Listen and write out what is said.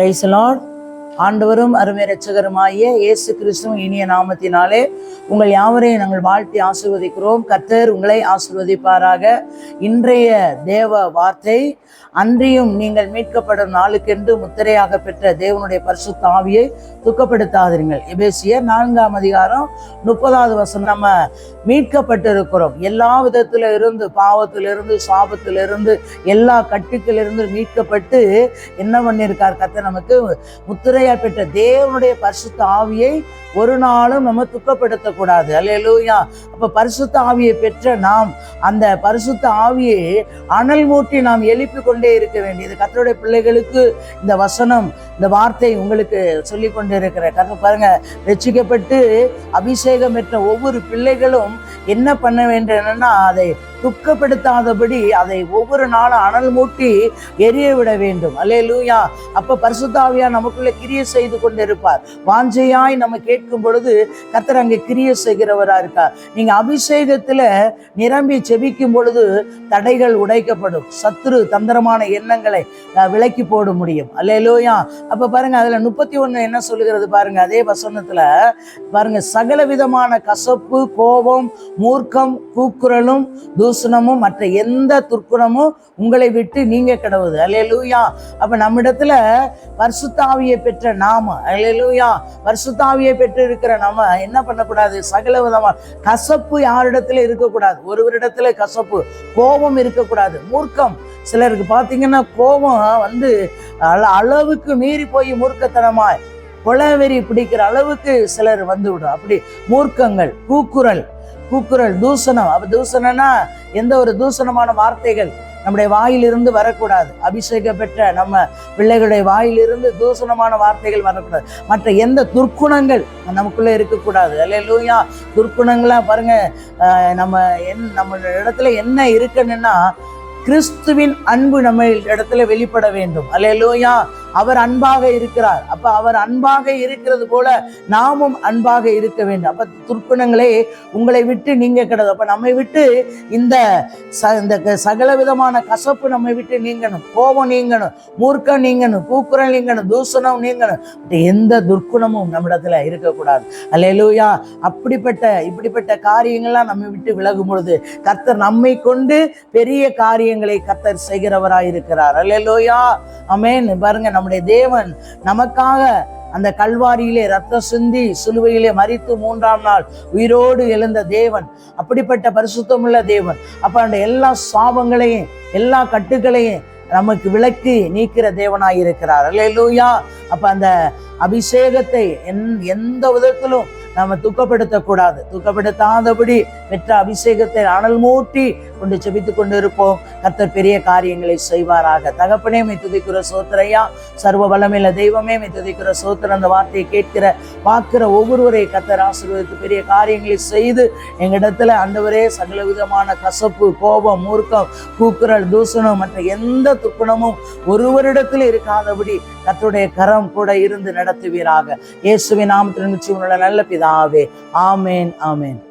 Price lord ஆண்டவரும் அருமை ரட்சகருமாகிய இயேசு கிறிஸ்துவும் இனிய நாமத்தினாலே உங்கள் யாவரையும் நாங்கள் வாழ்த்தி ஆசிர்வதிக்கிறோம். கத்தர் உங்களை ஆசிர்வதிப்பாராக. இன்றைய தேவ வார்த்தை அன்றியும் நீங்கள் மீட்கப்படும் நாளுக்கென்று முத்திரையாக பெற்ற தேவனுடைய பரிசு தாவியை துக்கப்படுத்தாதீர்கள். எபேசிய நான்காம் அதிகாரம் முப்பதாவது வசனம். நம்ம மீட்கப்பட்டிருக்கிறோம். எல்லா விதத்துல இருந்து பாவத்திலிருந்து சாபத்திலிருந்து எல்லா கட்டுக்கிலிருந்து மீட்கப்பட்டு என்ன பண்ணியிருக்கார்? கத்தை நமக்கு ஆவியார் பெற்ற தேவனுடைய பரிசுத்த ஆவியை ஒரு நாளும் நம்ம துக்கப்படுத்தக்கூடாது. அல்லையா அப்ப பரிசுத்த ஆவியை பெற்ற நாம் அந்த பரிசுத்த ஆவியை அனல் மூட்டி நாம் எழுப்பி கொண்டே இருக்க வேண்டியது. கத்தருடைய பிள்ளைகளுக்கு இந்த வசனம் இந்த வார்த்தை உங்களுக்கு சொல்லி கொண்டு இருக்கிற கத்த பாருங்க ரட்சிக்கப்பட்டு அபிஷேகம் பெற்ற ஒவ்வொரு பிள்ளைகளும் என்ன பண்ண வேண்டும்னா அதை துக்கப்படுத்தாதபடி அதை ஒவ்வொரு நாளும் அனல் மூட்டி எரிய விட வேண்டும். அல்லே லூயா அப்ப பரிசுத்தாவியா நமக்குள்ள கிரிய செய்து கொண்டிருப்பார். வாஞ்சையாய் நம்ம கேட்கும் பொழுது கத்தர் அங்கே கிரிய செய்கிறவரா இருக்கார். நீங்க அபிஷேகத்துல நிரம்பி செபிக்கும் பொழுது தடைகள் உடைக்கப்படும். சத்துரு தந்திரமான எண்ணங்களை விலக்கி போட முடியும். அல்லே லூயா அப்ப பாருங்க அதுல முப்பத்தி ஒண்ணு என்ன சொல்லுகிறது பாருங்க அதே வசனத்துல. பாருங்க சகல விதமான கசப்பு கோபம் மூர்க்கம் கூக்குரலும் தூசணமும் மற்ற எந்த துர்க்குணமும் உங்களை விட்டு நீங்க கிடவுது. அலையலூயா அப்ப நம்மிடத்துல பரிசுத்தாவியை பெற்ற நாம அலையலூயா பரிசுத்தாவியை பெற்று இருக்கிற நாம என்ன பண்ணக்கூடாது? சகல விதமா கசப்பு யாரிடத்துல இருக்கக்கூடாது? ஒருவரிடத்துல கசப்பு கோபம் இருக்கக்கூடாது. மூர்க்கம். சிலருக்கு பார்த்தீங்கன்னா கோபம் வந்து அளவுக்கு மீறி போய் மூர்க்கத்தனமாய் கொலவெறி பிடிக்கிற அளவுக்கு சிலர் வந்து விடும் அப்படி மூர்க்கங்கள் கூக்குரல் கூக்குரல் தூசணம். அப்ப தூசணம்னா எந்த ஒரு தூசணமான வார்த்தைகள் நம்முடைய வாயிலிருந்து வரக்கூடாது. அபிஷேகம் பெற்ற நம்ம பிள்ளைகளுடைய வாயிலிருந்து தூசணமான வார்த்தைகள் வரக்கூடாது. மற்ற எந்த துர்க்குணங்கள் நமக்குள்ள இருக்கக்கூடாது. அல்லையா துர்க்குணங்களா பாருங்க நம்ம என் நம்ம இடத்துல என்ன இருக்குன்னா கிறிஸ்துவின் அன்பு நம்ம இடத்துல வெளிப்பட வேண்டும். அல்லேலூயா அவர் அன்பாக இருக்கிறார். அப்ப அவர் அன்பாக இருக்கிறது போல நாமும் அன்பாக இருக்க வேண்டும். அப்ப துர்க்குணங்களே உங்களை விட்டு நீங்க கிடது அப்ப நம்மை விட்டு இந்த ச- இந்த க- சகல விதமான கசப்பு நம்மை விட்டு நீங்கணும். கோபம் நீங்கணும். மூர்க்கம் நீங்கணும். கூக்குரல் நீங்கணும். தூசணம் நீங்கணும். எந்த துர்க்குணமும் நம்மிடத்துல இருக்கக்கூடாது. அல்லேலூயா. அப்படிப்பட்ட இப்படிப்பட்ட காரியங்கள்லாம் நம்மை விட்டு விலகும் பொழுது கர்த்தர் நம்மை கொண்டு பெரிய காரியங்களை கர்த்தர் செய்கிறவராய் இருக்கிறார் அல்லேலூயா. அமேன் பாருங்க நம்முடைய தேவன் நமக்காக அந்த கல்வாரியிலே ரத்த சிந்தி சிலுவையிலே மறித்து மூன்றாம் நாள் உயிரோடு எழுந்த தேவன் அப்படிப்பட்ட பரிசுத்தமுள்ள தேவன். அப்ப அந்த எல்லா சாபங்களையும் எல்லா கட்டுகளையும் நமக்கு விலக்கி நீக்கிற தேவனாய் இருக்கிறார் அல்லேலூயா. அப்ப அந்த அபிஷேகத்தை எந் எந்த விதத்திலும் நாம துக்கப்படுத்தக்கூடாது. துக்கப்படுத்தாதபடி பெற்ற அபிஷேகத்தை அனல் மூட்டி கொண்டு செபித்து கொண்டு இருப்போம் பெரிய காரியங்களை செய்வாராக. தகப்பனே மை துதிக்கிற சோத்திரையா சர்வ பலமில்ல தெய்வமே மை துதிக்கிற சோத்திர அந்த வார்த்தையை கேட்கிற பார்க்கிற ஒவ்வொருவரை கத்தர் ஆசீர்வதித்து பெரிய காரியங்களை செய்து எங்களிடத்துல அந்தவரே சகல விதமான கசப்பு கோபம் மூர்க்கம் கூக்குரல் தூசணம் மற்ற எந்த துக்குணமும் ஒருவரிடத்தில் இருக்காதபடி கத்தருடைய கரம் கூட இருந்து நடத்துவீராக. இயேசுவின் நாமத்தில் நிச்சயம் நல்ல பிதாவே. ஆமேன் ஆமேன்.